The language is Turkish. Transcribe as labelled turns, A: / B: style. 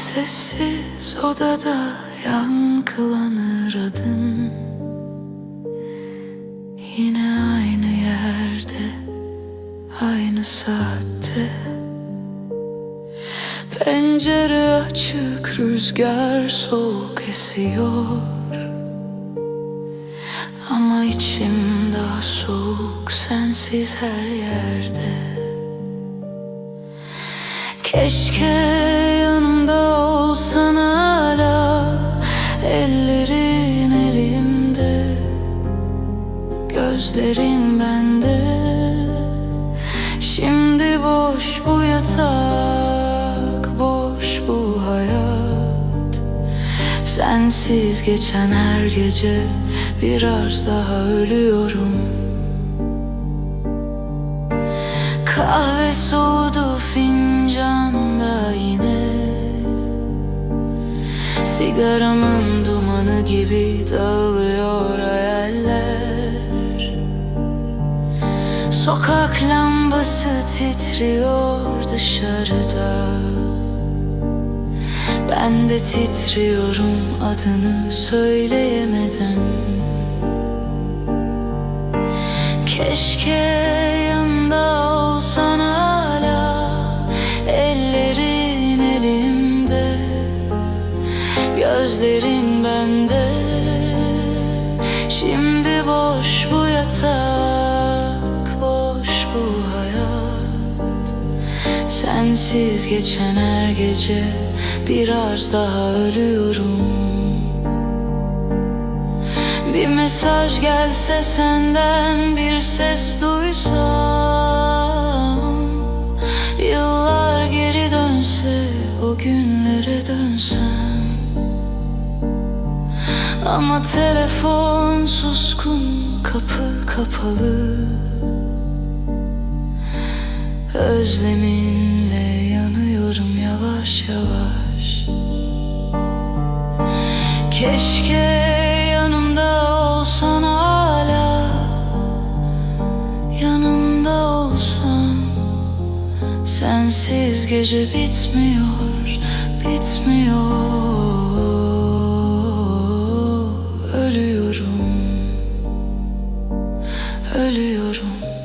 A: Sessiz odada yankılanır adın. Yine aynı yerde, aynı saatte. Pencere açık, rüzgar soğuk esiyor. Ama içim daha soğuk, sensiz her yerde. Keşke olsan hala Ellerin elimde Gözlerin bende. Şimdi boş bu yatak Boş bu hayat. Sensiz geçen her gece Biraz daha ölüyorum. Kahve soğudu fincanda yine Sigaramın dumanı gibi dağılıyor hayaller. Sokak lambası titriyor dışarıda. Ben de titriyorum adını söyleyemeden. Keşke Gözlerin bende. Şimdi boş bu yatak Boş bu hayat. Sensiz geçen her gece Biraz daha ölüyorum. Bir mesaj gelse senden bir ses duysam. Yıllar geri dönse o günlere dönsem Ama telefon suskun kapı kapalı. Özleminle yanıyorum yavaş yavaş. Keşke yanımda olsan hala. Yanımda olsan. Sensiz gece bitmiyor, bitmiyor ölüyorum.